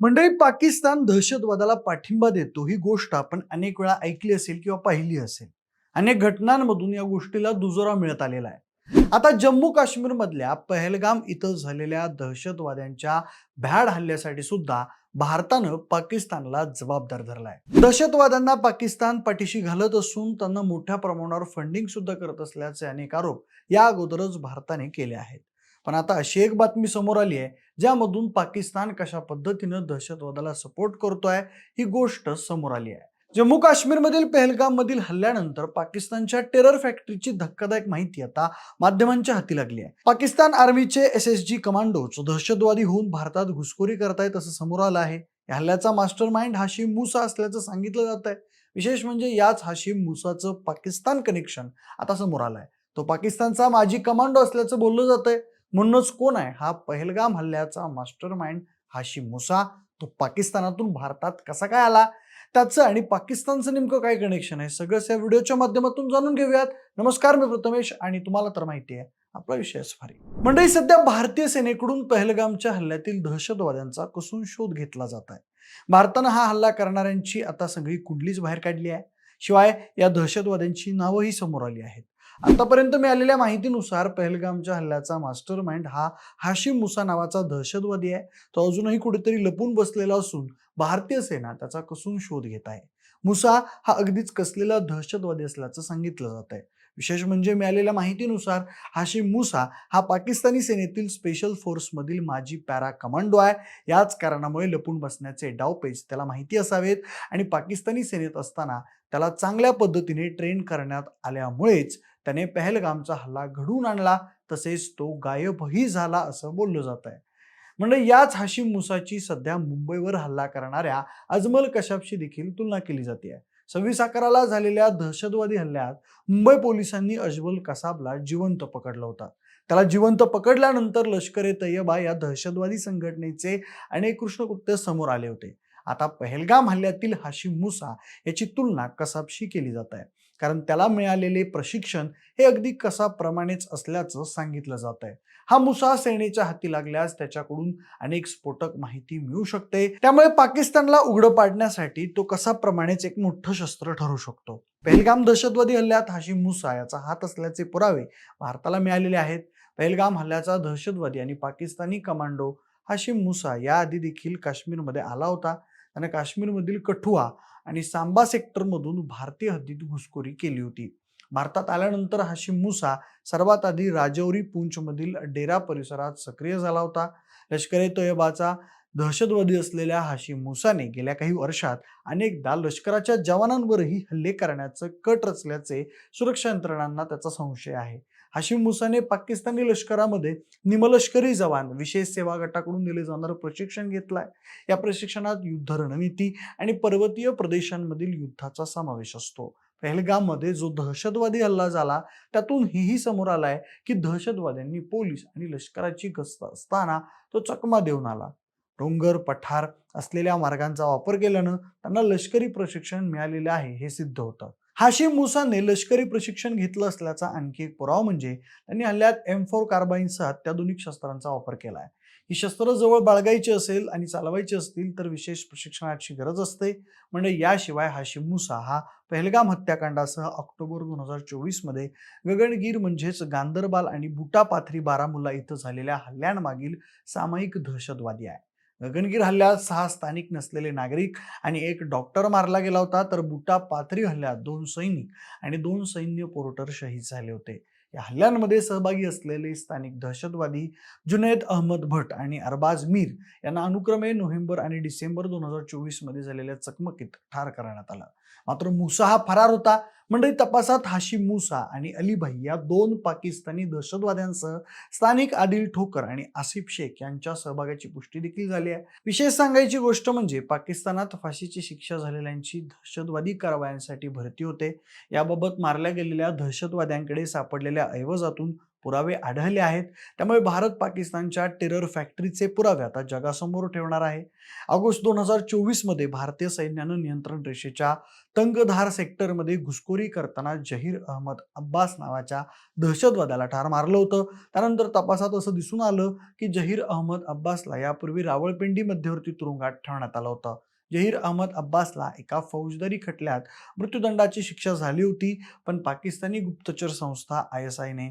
मंडळी पाकिस्तान दहशतवादाला पाठिंबा देतो ही गोष्ट आपण अनेक वेळा ऐकली असेल किंवा पाहिली असेल. अनेक घटनांमधून या गोष्टीला दुजोरा मिळत आलेला आहे. आता जम्मू काश्मीर मधल्या पहलगाम इथं झालेल्या दहशतवाद्यांच्या भ्याड हल्ल्यासाठी सुद्धा भारतानं पाकिस्तानला जबाबदार धरलाय दहशतवाद्यांना पाकिस्तान पाठीशी घालत असून त्यांना मोठ्या प्रमाणावर फंडिंग सुद्धा करत असल्याचे अनेक आरोप या अगोदरच भारताने केले आहेत. पण आता अशी एक बातमी समोर आली आहे ज्यामधून पाकिस्तान कशा पद्धतीनं दहशतवादाला सपोर्ट करतोय ही गोष्ट समोर आली आहे. जम्मू काश्मीरमधील पहलगाम मधील हल्ल्यानंतर पाकिस्तानच्या टेरर फॅक्टरीची धक्कादायक माहिती आता माध्यमांच्या हाती लागली आहे. पाकिस्तान आर्मीचे एस एस जी कमांडोज दहशतवादी होऊन भारतात घुसखोरी करतायत असं समोर आलं आहे. या हल्ल्याचा मास्टर माइंड हाशिम मुसा असल्याचं सांगितलं जात आहे विशेष म्हणजे याच हाशिम मुसाचं पाकिस्तान कनेक्शन आता समोर आलंय. तो पाकिस्तानचा माजी कमांडो असल्याचं बोललं जात आहे म्हणूनच कोण आहे? हा पहलगाम हल्ल्याचा मास्टर माइंड हाशी मुसा. तो पाकिस्तानातून भारतात कसा काय आला? त्याचं आणि पाकिस्तानचं नेमकं काय कनेक्शन आहे? सगळंच या व्हिडिओच्या माध्यमातून जाणून घेऊयात. नमस्कार मी प्रथमेश आणि तुम्हाला तर माहिती आहे आपला विषय सफारी. मंडळी सध्या भारतीय सेनेकडून पहलगामच्या हल्ल्यातील दहशतवाद्यांचा कसून शोध घेतला जात आहे. भारतानं हा हल्ला करणाऱ्यांची आता सगळी कुंडलीच बाहेर काढली आहे. शिवाय या दहशतवाद्यांची नावंही समोर आली आहेत. आतापर्यंत मिळालेल्या माहितीनुसार पहलगामच्या हल्ल्याचा मास्टर माइंड हा हाशिम मुसा नावाचा दहशतवादी आहे. तो अजूनही कुठेतरी लपून बसलेला असून भारतीय सेना त्याचा कसून शोध घेत आहे. मुसा हा अगदीच कसलेला दहशतवादी असल्याचं सांगितलं जात आहे. विशेष म्हणजे मिळालेल्या माहितीनुसार हाशिम मुसा हा पाकिस्तानी सेनेतील स्पेशल फोर्समधील माजी पॅरा कमांडो आहे. याच कारणामुळे लपून बसण्याचे डावपेच त्याला माहिती असावेत आणि पाकिस्तानी सेनेत असताना त्याला चांगल्या पद्धतीने ट्रेन करण्यात आल्यामुळेच त्याने पहलगामचा हल्ला घडवून आणला तसेच तो गायबही झाला असं बोललं जात आहे म्हणजे याच हाशिम मुसाची सध्या मुंबईवर हल्ला करणाऱ्या अजमल कशाबशी देखील तुलना केली जाते. सव्वीस अकराला झालेल्या दहशतवादी हल्ल्यात मुंबई पोलिसांनी अजमल कसाबला जिवंत पकडलं होतं. त्याला जिवंत पकडल्यानंतर लष्कर ए तय्यबा या दहशतवादी संघटनेचे अनेक कृष्णकृत्य समोर आले होते. आता पहलगाम हल्ल्यातील हाशिम मुसा याची तुलना कसाबशी केली जात आहे. कारण त्याला मिळालेले प्रशिक्षण हे अगदी कसाप्रमाणेच असल्याचं सांगितलं जात आहे. हा मुसा सेनेच्या हाती लागल्यास त्याच्याकडून अनेक स्फोटक माहिती मिळू शकते. त्यामुळे पाकिस्तानला उघडं पाडण्यासाठी तो कसाप्रमाणेच एक मोठं शस्त्र ठरू शकतो? पहलगाम दहशतवादी हल्ल्यात हाशिम मुसा याचा हात असल्याचे पुरावे भारताला मिळालेले आहेत. पहलगाम हल्ल्याचा दहशतवादी आणि पाकिस्तानी कमांडो हाशिम मुसा याआधी देखील काश्मीरमध्ये आला होता. त्यानं काश्मीरमधील कठुआ आणि सांबा सेक्टरमधून भारतीय हद्दीत घुसखोरी केली होती. भारतात आल्यानंतर हाशिम मुसा सर्वात आधी राजौरी पूंछमधील डेरा परिसरात सक्रिय झाला होता. लष्कर ए तोयबाचा दहशतवादी असलेल्या हाशिम मुसाने गेल्या काही वर्षात अनेकदा लष्कराच्या जवानांवरही हल्ले करण्याचं कट रचल्याचे सुरक्षा यंत्रणांना त्याचा संशय आहे. हाशिम मुसाने पाकिस्तानी लष्करामध्ये निमलष्करी जवान विशेष सेवा गटाकडून दिले जाणारं प्रशिक्षण घेतलंय. या प्रशिक्षणात युद्ध रणनीती आणि पर्वतीय प्रदेशांमधील युद्धाचा समावेश असतो. पहलगाममध्ये जो दहशतवादी हल्ला झाला त्यातून हेही समोर आलाय की दहशतवाद्यांनी पोलीस आणि लष्कराची गस्त असताना तो चकमा देऊन आला. डोंगर पठार असलेल्या मार्गांचा वापर केल्यानं त्यांना लष्करी प्रशिक्षण मिळालेले आहे हे सिद्ध होतं. हाशिम मुसाने लष्करी प्रशिक्षण घेतलं असल्याचा आणखी एक पुरावा म्हणजे त्यांनी हल्ल्यात एम फोर कार्बाईनसह अत्याधुनिक शस्त्रांचा वापर केला आहे ही शस्त्र जवळ बाळगायची असेल आणि चालवायची असतील तर विशेष प्रशिक्षणाची गरज असते. म्हणजे याशिवाय हाशिम मुसा हा पहलगाम हत्याकांडासह ऑक्टोबर दोन हजार चोवीसमध्ये गगनगीर म्हणजेच गांदरबाल आणि बुटापाथरी बारामुल्ला इथं झालेल्या हल्ल्यांमागील सामायिक दहशतवादी आहे. गगनगीर हल्ल्यात सहा स्थानिक नसलेले नागरिक आणि एक डॉक्टर मारला गेला होता तर बुटा पाथरी हल्ल्यात दोन सैनिक आणि दोन सैन्य पोर्टर शहीद झाले होते. या हल्ल्यांमध्ये सहभागी असलेले स्थानिक दहशतवादी जुनैद अहमद भट आणि अरबाज मीर यांना अनुक्रमे नोव्हेंबर आणि डिसेंबर दोन हजार चोवीसमध्ये झालेल्या चकमकीत ठार करण्यात आलं. मात्र मुसा हा फरार होता. मंडळी तपासात हाशिम मुसा आणि अलीभाई या दोन पाकिस्तानी दहशतवाद्यांसह स्थानिक आदिल ठोकर आणि आसिफ शेख यांच्या सहभागाची पुष्टी देखील झाली आहे. विशेष सांगायची गोष्ट म्हणजे पाकिस्तानात फाशीची शिक्षा झालेल्यांची दहशतवादी कारवायांसाठी भरती होते. याबाबत मारल्या गेलेल्या दहशतवाद्यांकडे सापडलेल्या ऐवजातून पुरावे आढळले आहेत. त्यामुळे भारत पाकिस्तानच्या टेरर फॅक्टरीचे पुरावे आता जगासमोर ठेवणार आहे. ऑगस्ट दोन हजार चोवीसमध्ये भारतीय सैन्यानं नियंत्रण रेषेच्या तंगधार सेक्टरमध्ये घुसखोरी करताना जहीर अहमद अब्बास नावाच्या दहशतवाद्याला ठार मारलं होतं. त्यानंतर तपासात असं दिसून आलं की जहीर अहमद अब्बासला यापूर्वी रावळपिंडी मध्यवर्ती तुरुंगात ठेवण्यात आलं होतं. जहीर अहमद अब्बासला एका फौजदारी खटल्यात मृत्यूदंडाची शिक्षा झाली होती पण पाकिस्तानी गुप्तचर संस्था आय एस आयने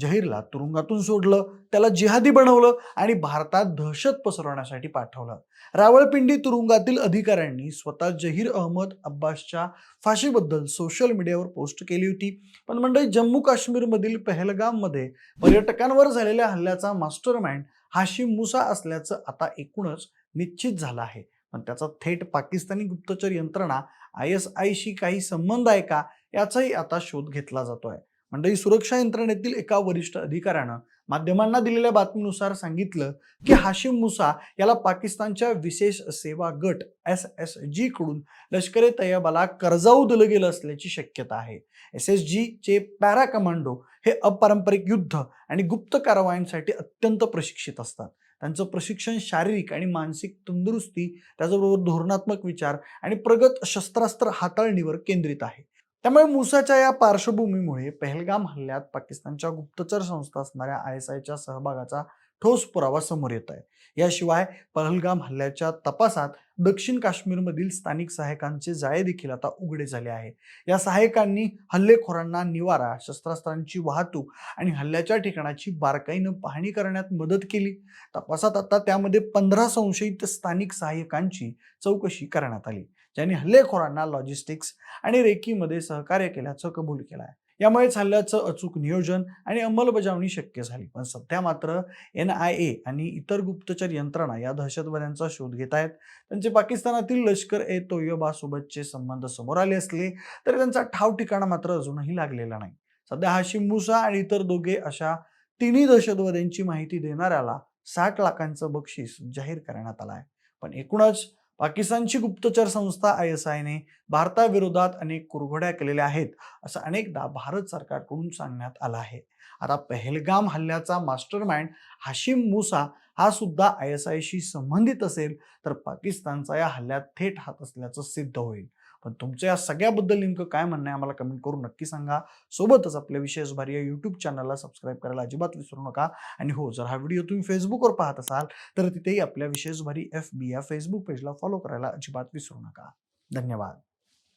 जहीरला तुरुंगातून सोडलं त्याला जिहादी बनवलं आणि भारतात दहशत पसरवण्यासाठी पाठवलं. रावळपिंडी तुरुंगातील अधिकाऱ्यांनी स्वतः जहीर अहमद अब्बासच्या फाशीबद्दल सोशल मीडियावर पोस्ट केली होती. पण मंडळी जम्मू काश्मीरमधील पहलगाममध्ये पर्यटकांवर झालेल्या हल्ल्याचा मास्टर माइंड हाशिम मुसा असल्याचं आता एकूणच निश्चित झालं आहे. पण त्याचा थेट पाकिस्तानी गुप्तचर यंत्रणा आय एस आयशी काही संबंध आहे का? याचाही आता शोध घेतला जातोय. मंडळी सुरक्षा यंत्रणेतील एका वरिष्ठ अधिकाऱ्यानं माध्यमांना दिलेल्या बातमीनुसार सांगितलं की हाशिम मुसा याला पाकिस्तानच्या विशेष सेवा गट एस एस जी कडून लष्कर ए कर्जाऊ दिलं गेलं असल्याची शक्यता आहे. एस एस जी चे पॅरा कमांडो हे अपारंपरिक युद्ध आणि गुप्त कारवायांसाठी अत्यंत प्रशिक्षित असतात. त्यांचं प्रशिक्षण शारीरिक आणि मानसिक तंदुरुस्ती त्याचबरोबर धोरणात्मक विचार आणि प्रगत शस्त्रास्त्र हाताळणीवर केंद्रित आहे. त्यामुळे मुसाच्या या पार्श्वभूमीमुळे पहलगाम हल्ल्यात पाकिस्तानच्या गुप्तचर संस्था असणाऱ्या आय एस आयच्या सहभागाचा ठोस पुरावा समोर येत आहे. याशिवाय पहलगाम हल्ल्याच्या तपासात दक्षिण काश्मीरमधील स्थानिक सहायकांचे जाळे देखील आता उघडे झाले आहे. या सहायकांनी हल्लेखोरांना निवारा शस्त्रास्त्रांची वाहतूक आणि हल्ल्याच्या ठिकाणाची बारकाईनं पाहणी करण्यात मदत केली. तपासात आता त्यामध्ये पंधरा संशयित स्थानिक सहाय्यकांची चौकशी करण्यात आली. ज्यांनी हल्लेखोरांना लॉजिस्टिक्स आणि रेकीमध्ये सहकार्य केल्याचं कबूल केलं आहे यामुळेच हल्ल्याचं अचूक नियोजन आणि अंमलबजावणी शक्य झाली. पण सध्या मात्र एन आय ए आणि इतर गुप्तचर यंत्रणा या दहशतवाद्यांचा शोध घेत आहेत. त्यांचे पाकिस्तानातील लष्कर ए तोयबासोबतचे संबंध समोर आले असले तरी त्यांचा ठाव ठिकाणा मात्र अजूनही लागलेला नाही. सध्या हाशिम मुसा आणि इतर दोघे अशा तिन्ही दहशतवाद्यांची माहिती देणाऱ्याला साठ लाखांचं बक्षीस जाहीर करण्यात आलं आहे पण एकूणच पाकिस्तानची गुप्तचर संस्था आय एस आयने भारताविरोधात अनेक कुरघोड्या केलेल्या आहेत असं अनेकदा भारत सरकारकडून सांगण्यात आलं आहे. आता पहलगाम हल्ल्याचा मास्टर माइंड हाशिम मुसा हा सुद्धा आय एस आयशी संबंधित असेल तर पाकिस्तानचा या हल्ल्यात थेट हात असल्याचं सिद्ध होईल. पण तुमच्या या सगळ्याबद्दल नेमकं काय म्हणणं आहे आम्हाला कमेंट करून नक्की सांगा. सोबतच आपल्या विशेष भारी या यूट्यूब चॅनलला सबस्क्राईब करायला अजिबात विसरू नका. आणि हो जर हा व्हिडिओ तुम्ही फेसबुकवर पाहत असाल तर तिथेही आपल्या विशेष भारी एफ बी या फेसबुक पेजला फॉलो करायला अजिबात विसरू नका. धन्यवाद.